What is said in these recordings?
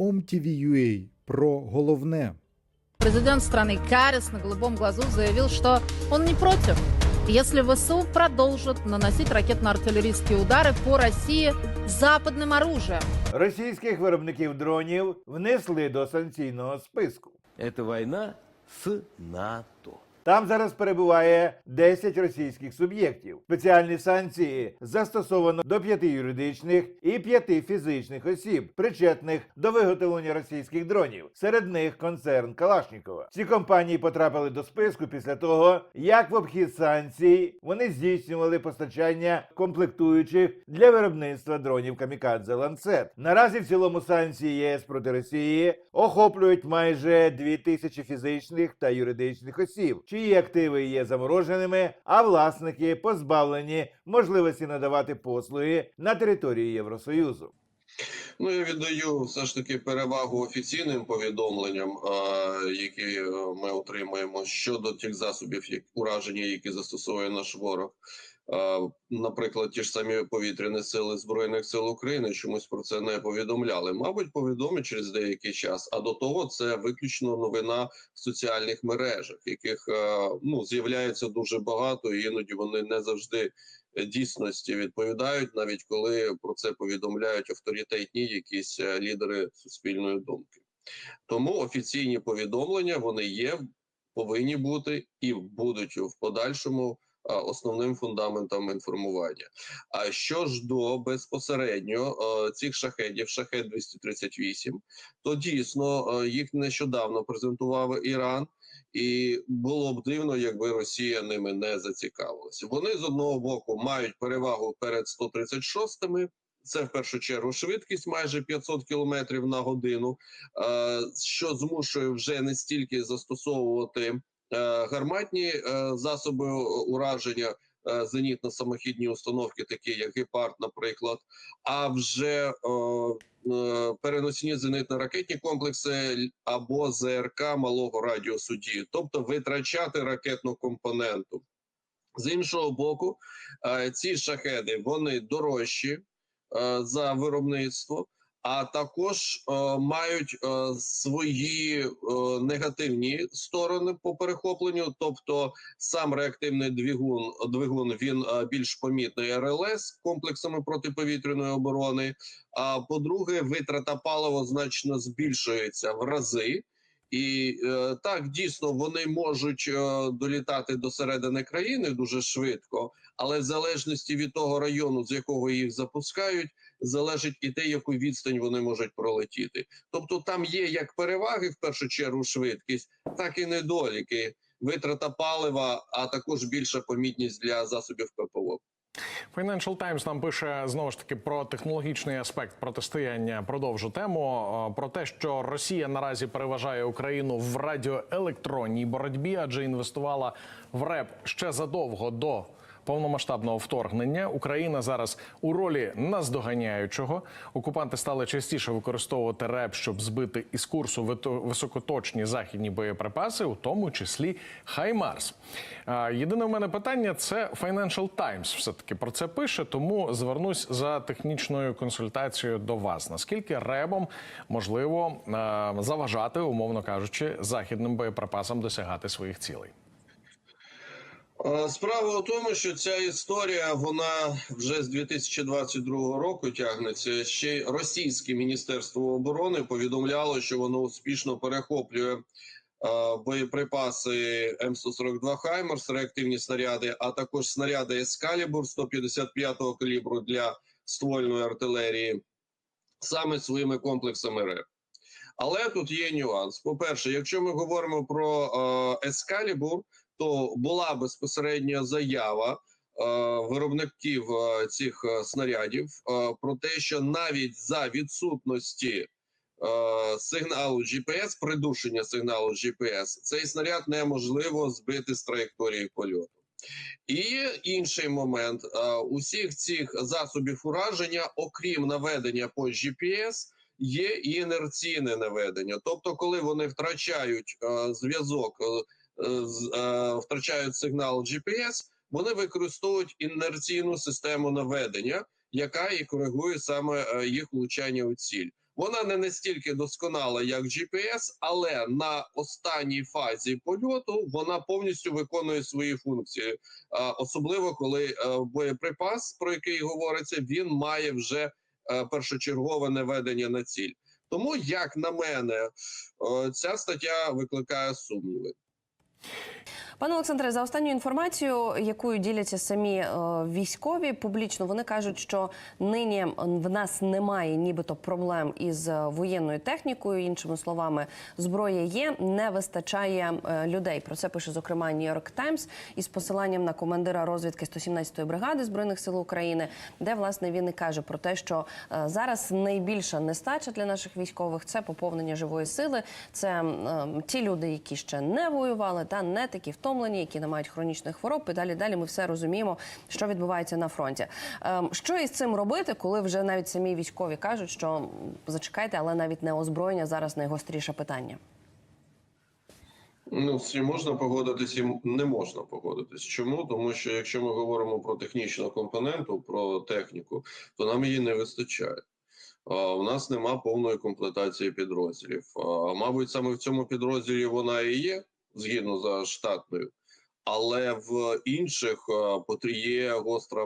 OMTV.ua про головне. Президент страны Карис на голубом глазу заявил, что он не против, если ВСУ продолжат наносить ракетно-артиллерийские удары по России западным оружием. Російських виробників дронів внесли до санкційного списку. Это война с НАТО. Там зараз перебуває 10 російських суб'єктів. Спеціальні санкції застосовано до п'яти юридичних і п'яти фізичних осіб, причетних до виготовлення російських дронів. Серед них концерн Калашнікова. Ці компанії потрапили до списку після того, як в обхід санкцій вони здійснювали постачання комплектуючих для виробництва дронів Камікадзе Ланцет. Наразі в цілому санкції ЄС проти Росії охоплюють майже 2000 фізичних та юридичних осіб, чиї активи є замороженими, а власники позбавлені можливості надавати послуги на території Євросоюзу. Ну, я віддаю все ж таки перевагу офіційним повідомленням, які е, ми отримуємо щодо тих засобів ураження, які застосовує наш ворог. Наприклад, ті ж самі повітряні сили збройних сил України чомусь про це не повідомляли. Мабуть, повідомлять через деякий час. А до того це виключно новина в соціальних мережах, яких е, ну з'являється дуже багато, і іноді вони не завжди дійсності відповідають, навіть коли про це повідомляють авторитетні якісь е, лідери суспільної думки. Тому офіційні повідомлення вони є, повинні бути і будуть в подальшому основним фундаментом інформування. А що ж до безпосередньо цих шахедів, шахет 238, то дійсно їх нещодавно презентував Іран. І було б дивно, якби Росія ними не зацікавилася. Вони з одного боку мають перевагу перед 136-ми. Це в першу чергу швидкість майже 500 км на годину, що змушує вже не стільки застосовувати гарматні е, засоби ураження, е, зенітно-самохідні установки, такі як гепард, наприклад, а вже е, е, переносні зенитно-ракетні комплекси або ЗРК малого радіусу дії, тобто витрачати ракетну компоненту. З іншого боку, е, ці шахеди вони дорожчі е, за виробництво, а також е, мають е, свої е, негативні сторони по перехопленню. Тобто, сам реактивний двигун двигун він е, більш помітний РЛС комплексами протиповітряної оборони. А по-друге, витрата палива значно збільшується в рази. І е, так дійсно вони можуть е, долітати до середини країни дуже швидко, але в залежності від того району, з якого їх запускають, залежить і те, яку відстань вони можуть пролетіти. Тобто, там є як переваги в першу чергу швидкість, так і недоліки, витрата палива, а також більша помітність для засобів ППО. Financial Times нам пише знову ж таки про технологічний аспект протистояння. Продовжу тему е, про те, що Росія наразі переважає Україну в радіоелектронній боротьбі, адже інвестувала в РЕП ще задовго до. Повномасштабного вторгнення Україна зараз у ролі наздоганяючого. Окупанти стали частіше використовувати РЕП, щоб збити із курсу високоточні західні боєприпаси, у тому числі Хаймарс. Єдине в мене питання це Financial Times все таки про це пише. Тому звернусь за технічною консультацією до вас. Наскільки ребом можливо заважати, умовно кажучи, західним боєприпасам досягати своїх цілей? Е, Справа у тому, що ця історія вона вже з 2022 року тягнеться. Ще й російське міністерство оборони повідомляло, що воно успішно перехоплює е, боєприпаси М142 Хаймерс, реактивні снаряди, а також снаряди Ескалібур 155-го калібру для ствольної артилерії, саме своїми комплексами РЕП. Але тут є нюанс. По-перше, якщо ми говоримо про е, Ескалібур, то була безпосередня заява е, виробників е, цих е, снарядів про те, що навіть за відсутності сигналу GPS, придушення сигналу GPS, цей снаряд неможливо збити з траєкторії польоту. І інший момент: усіх цих засобів ураження, окрім наведення по GPS, є і інерційне наведення. Тобто, коли вони втрачають зв'язок, втрачають сигнал GPS, вони використовують інерційну систему наведення, яка і коригує саме е, їх влучання у ціль. Вона не настільки досконала, як GPS, але на останній фазі польоту вона повністю виконує свої функції, особливо коли е, боєприпас, про який говориться, він має вже е, першочергове наведення на ціль. Тому, як на мене, е, ця стаття викликає сумніви. Пане Олександре, за останньою інформацією, якою діляться самі е, військові публічно, вони кажуть, що нині в нас немає нібито проблем із е, воєнною технікою. Іншими словами, зброя є, не вистачає е, людей. Про це пише зокрема New York Times із посиланням на командира розвідки 117-ї бригади збройних сил України, де власне він і каже про те, що зараз найбільша нестача для наших військових це поповнення живої сили. Це ті люди, які ще не воювали, та не такі втомлені, які не мають хронічних хвороб. І далі далі ми все розуміємо, що відбувається на фронті. Ем, Що із цим робити, коли вже навіть самі військові кажуть, що зачекайте, але навіть не озброєння зараз найгостріше питання. Ну, з цим можна погодитись і не можна погодитись. Чому? Тому що якщо ми говоримо про технічну компоненту, про техніку, то нам її не вистачає. У нас нема повної комплектації підрозділів. Мабуть, саме в цьому підрозділі вона і є згідно за штатною, але в інших а, є гостра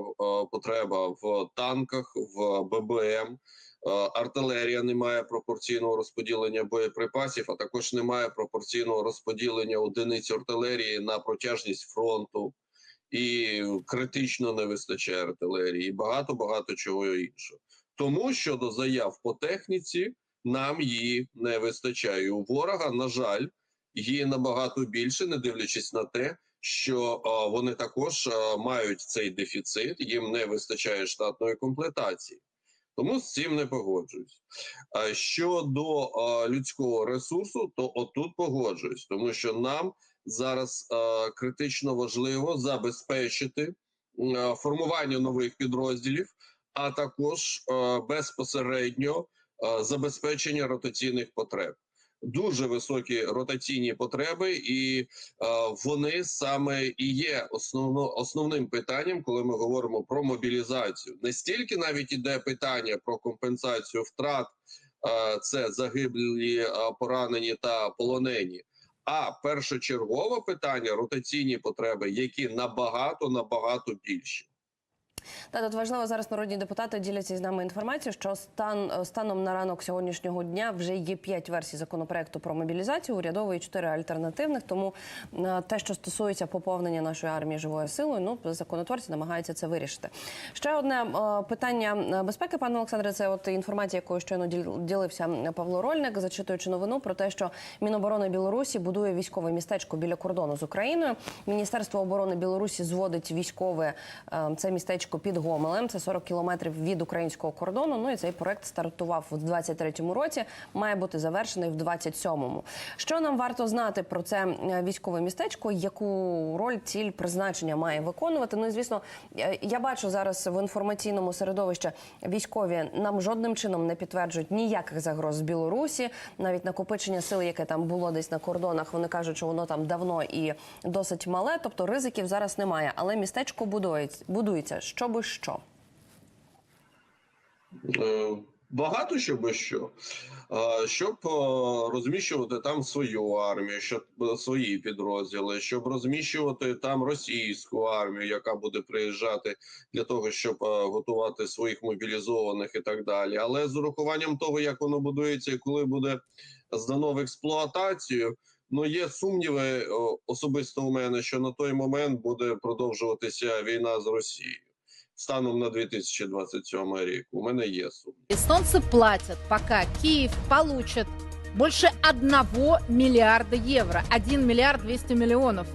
потреба в танках, в ББМ. Е, Артилерія не має пропорційного розподілення боєприпасів, а також немає пропорційного розподілення одиниць артилерії на протяжність фронту, і критично не вистачає артилерії, і багато багато чого іншого. Тому щодо заяв по техніці, нам її не вистачає. У ворога, на жаль, її набагато більше, не дивлячись на те, що вони також мають цей дефіцит, їм не вистачає штатної комплектації. Тому з цим не погоджуюсь. А щодо е, людського ресурсу, то отут погоджуюсь, тому що нам зараз е, критично важливо забезпечити е, формування нових підрозділів, а також е, безпосередньо е, забезпечення ротаційних потреб. Дуже високі ротаційні потреби, і е, вони саме і є основно, основним питанням, коли ми говоримо про мобілізацію. Не стільки навіть іде питання про компенсацію втрат, е, це загиблі, е, поранені та полонені. А першочергове питання ротаційні потреби, які набагато набагато більші. Та тут важливо зараз народні депутати діляться з нами інформацією, що стан станом на ранок сьогоднішнього дня вже є п'ять версій законопроекту про мобілізацію, урядової чотири альтернативних. Тому е, те, що стосується поповнення нашої армії живою силою, ну законотворці намагаються це вирішити. Ще одне е, питання безпеки, пане Олександре. Це от інформація, якою щойно діл- ділився Павло Рольник, зачитуючи новину про те, що Міноборони Білорусі будує військове містечко біля кордону з Україною. Міністерство оборони Білорусі зводить військове е, це містечко під Гомелем. Це 40 кілометрів від українського кордону. Ну і цей проект стартував у 23-му році. Має бути завершений в 27-му. Що нам варто знати про це е, військове містечко? Яку роль ціль призначення має виконувати? Ну і звісно, е, я бачу зараз в інформаційному середовищі військові нам жодним чином не підтверджують ніяких загроз з Білорусі, навіть накопичення сил, яке там було десь на кордонах. Вони кажуть, що воно там давно і досить мале, тобто ризиків зараз немає. Але містечко будується, будується. Що би що. Е, Багато що би що. Е, Щоб е, розміщувати там свою армію, щоб свої підрозділи, щоб розміщувати там російську армію, яка буде приїжджати для того, щоб готувати своїх мобілізованих і так далі. Але з урахуванням того, як воно будується і коли буде здано в експлуатацію, ну є сумніви особисто у мене, що на той момент буде продовжуватися війна з Росією станом на 2027 рік. У мене є сумніви. Эстонцы платят, пока Киев получит больше одного миллиарда евро. 1 миллиард 200 миллионов.